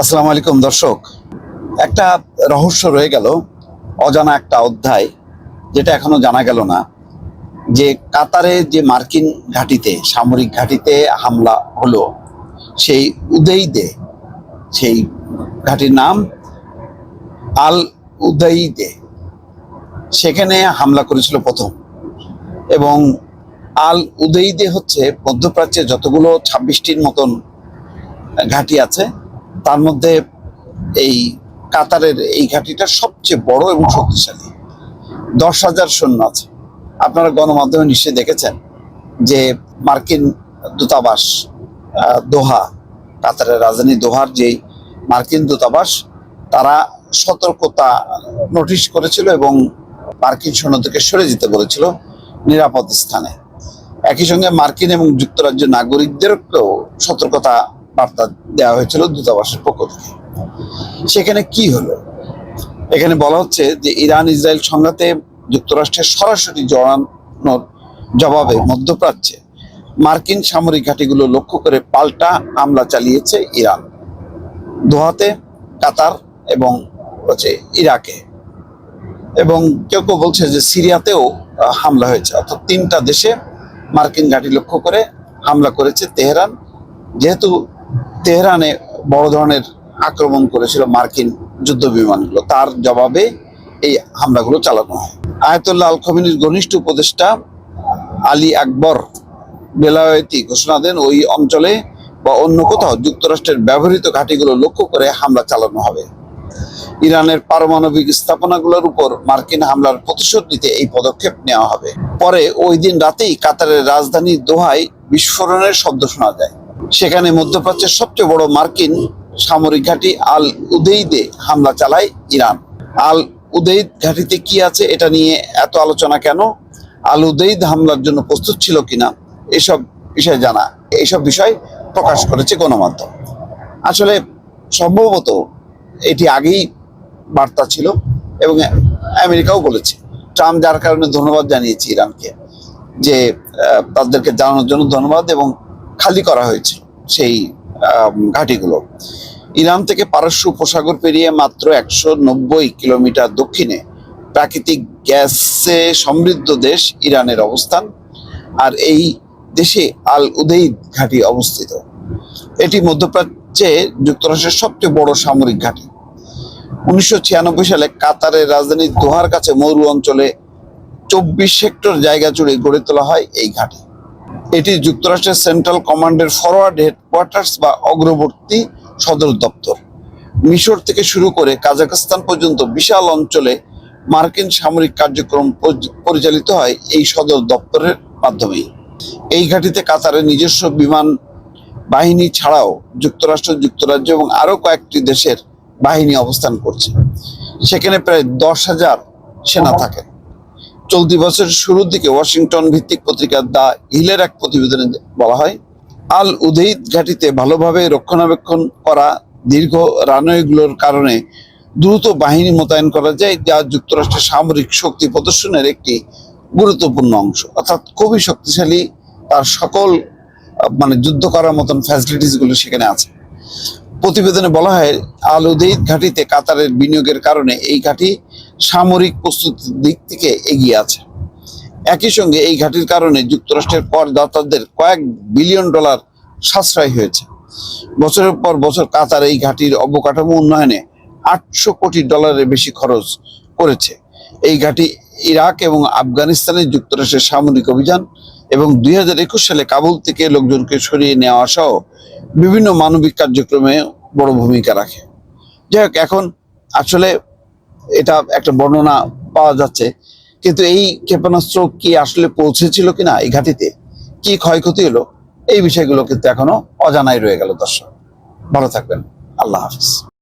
আসসালামু আলাইকুম, দর্শক। একটা রহস্য রয়ে গেল, অজানা একটা অধ্যায়, যেটা এখনও জানা গেল না, যে কাতারে যে মার্কিন ঘাঁটিতে, সামরিক ঘাঁটিতে হামলা হলো, সেই উদয়দে সেই ঘাঁটির নাম আল উদয়দে সেখানে হামলা করেছিল প্রথম। এবং আল উদয়দে হচ্ছে মধ্যপ্রাচ্যে যতগুলো ছাব্বিশটির মতন ঘাঁটি আছে তার মধ্যে এই কাতারের এই ঘাঁটিটা সবচেয়ে বড় এবং শক্তিশালী। দশ হাজার সৈন্য আছে। আপনারা গণমাধ্যমে নিশ্চয়ই দেখেছেন যে মার্কিন দূতাবাস দোহা, কাতারের রাজধানী দোহার যেই মার্কিন দূতাবাস, তারা সতর্কতা নোটিশ করেছিল এবং মার্কিন সৈন্যদেরকে সরে যেতে বলেছিল নিরাপদ স্থানে। একই সঙ্গে মার্কিন এবং যুক্তরাজ্য নাগরিকদেরকেও সতর্কতা বার্তা দেওয়া হয়েছিল দূতাবাসের পক্ষ থেকে। সেখানে কি হলো? এখানে বলা হচ্ছে যে ইরান ইসরায়েল সংঘাতে যুক্তরাষ্ট্রের সরাসরি জড়ানোর জবাবে মধ্যপ্রাচ্যে মার্কিন সামরিক ঘাঁটিগুলো লক্ষ্য করে পাল্টা হামলা চালিয়েছে ইরান। দোহাতে, কাতার এবং হচ্ছে ইরাকে। এবং কেউ কেউ বলছে যে সিরিয়াতেও হামলা হয়েছে। অর্থাৎ তিনটা দেশে মার্কিন ঘাঁটি লক্ষ্য করে হামলা করেছে তেহরান। যেহেতু তেহরানে বড় ধরনের আক্রমণ করেছিল মার্কিন যুদ্ধ বিমানগুলো। তার জবাবে এই হামলাগুলো চালানো হয়। আয়তুল্লাহ আল খমিনীর ঘনিষ্ঠ উপদেষ্টা আলী আকবর বেলায়েতি ঘোষণা দেন, ওই অঞ্চলে বা অন্য কোথাও যুক্তরাষ্ট্রের ব্যবহৃত ঘাঁটিগুলো লক্ষ্য করে হামলা চালানো হবে। ইরানের পারমাণবিক স্থাপনাগুলোর উপর মার্কিন হামলার প্রতিশোধ নিতে এই পদক্ষেপ নেওয়া হবে। পরে ওই দিন রাতেই কাতারের রাজধানী দোহায় বিস্ফোরণের শব্দ শোনা যায়। সেখানে মধ্যপ্রাচ্যের সবচেয়ে বড় মার্কিন সামরিক ঘাঁটি আল উদেইদে হামলা চালায় ইরান। আল উদেইদ ঘাঁটিতে কি আছে এটা নিয়ে এত আলোচনা কেন? আল উদেইদ হামলার জন্য প্রস্তুত ছিল কিনা? এসব বিষয় জানা। এইসব বিষয় প্রকাশ করেছে গণমাধ্যম। আসলে সম্ভবত এটি আগেই বার্তা ছিল এবং আমেরিকাও বলেছে। ট্রাম্প যার কারণে ধন্যবাদ জানিয়েছে ইরানকে যে তাদেরকে জানানোর জন্য ধন্যবাদ এবং খালি করা হয়েছে। সেই ঘাঁটিগুলো। ইরান থেকে পারস্য উপসাগর পেরিয়ে মাত্র একশো নব্বই কিলোমিটার দক্ষিণে প্রাকৃতিক গ্যাসে সমৃদ্ধ দেশ ইরানের অবস্থান আর এই দেশে আল উদেইদ ঘাঁটি অবস্থিত। এটি মধ্যপ্রাচ্যে যুক্তরাষ্ট্রের সবচেয়ে বড় সামরিক ঘাঁটি। উনিশশো ছিয়ানব্বই সালে কাতারের রাজধানী দোহার কাছে মরু অঞ্চলে চব্বিশ হেক্টর জায়গা জুড়ে গড়ে তোলা হয় এই ঘাঁটি। এটি যুক্তরাষ্ট্রের সেন্ট্রাল কমান্ডের ফরওয়ার্ড হেডকোয়ার্টার্স বা অগ্রবর্তী সদর দপ্তর। মিশর থেকে শুরু করে কাজাখস্তান পর্যন্ত বিশাল অঞ্চলে মার্কিন সামরিক কার্যক্রম পরিচালিত হয় এই সদর দপ্তরের মাধ্যমেই। এই ঘাঁটিতে কাতারের নিজস্ব বিমান বাহিনী ছাড়াও যুক্তরাষ্ট্র, যুক্তরাজ্য এবং আরও কয়েকটি দেশের বাহিনী অবস্থান করছে। সেখানে প্রায় দশ হাজার সেনা থাকে। চলতি বছরের শুরুর দিকে ওয়াশিংটন ভিত্তিক পত্রিকা দ্য হিলের এক প্রতিবেদনে বলা হয়, আল উদেইদ ঘাঁটিতে ভালোভাবে রক্ষণাবেক্ষণ করা দীর্ঘ রানওয়েগুলোর কারণে দ্রুত বাহিনী মোতায়েন করা যায় যা যুক্তরাষ্ট্রের সামরিক শক্তি প্রদর্শনের একটি গুরুত্বপূর্ণ অংশ। অর্থাৎ খুবই শক্তিশালী তার সকল মানে যুদ্ধ করার মতন ফ্যাসিলিটিসগুলো সেখানে আছে। প্রতিবেদনে বলা হয়, আল উদেইদ ঘাঁটিতে কাতারের বিনিয়োগের কারণে এই ঘাঁটি সামরিক প্রস্তুতির দিক থেকে এগিয়ে আছে। একই সঙ্গে এই ঘাঁটির কারণে যুক্তরাষ্ট্রের করদাতাদের কয়েক বিলিয়ন ডলার সাশ্রয় হয়েছে। বছরের পর বছর কাতার এই ঘাঁটির অবকাঠামো উন্নয়নে আটশো কোটি ডলারের বেশি খরচ করেছে। এই ঘাঁটি ইরাক এবং আফগানিস্তানে যুক্তরাষ্ট্রের সামরিক অভিযান এবং দুই হাজার একুশ সালে কাবুল থেকে লোকজনকে সরিয়ে নেওয়া সহ বিভিন্ন মানবিক কার্যক্রমে বড় ভূমিকা রাখে। যাই হোক, এখন আসলে এটা একটা বর্ণনা পাওয়া যাচ্ছে। কিন্তু এই ক্ষেপণাস্ত্র কি আসলে পৌঁছেছিল কিনা এই ঘাটিতে? কি ক্ষয়ক্ষতি হলো? এই বিষয়গুলো কিন্তু এখনও অজানাই রয়ে গেল দর্শক। ভালো থাকবেন। আল্লাহ হাফিজ।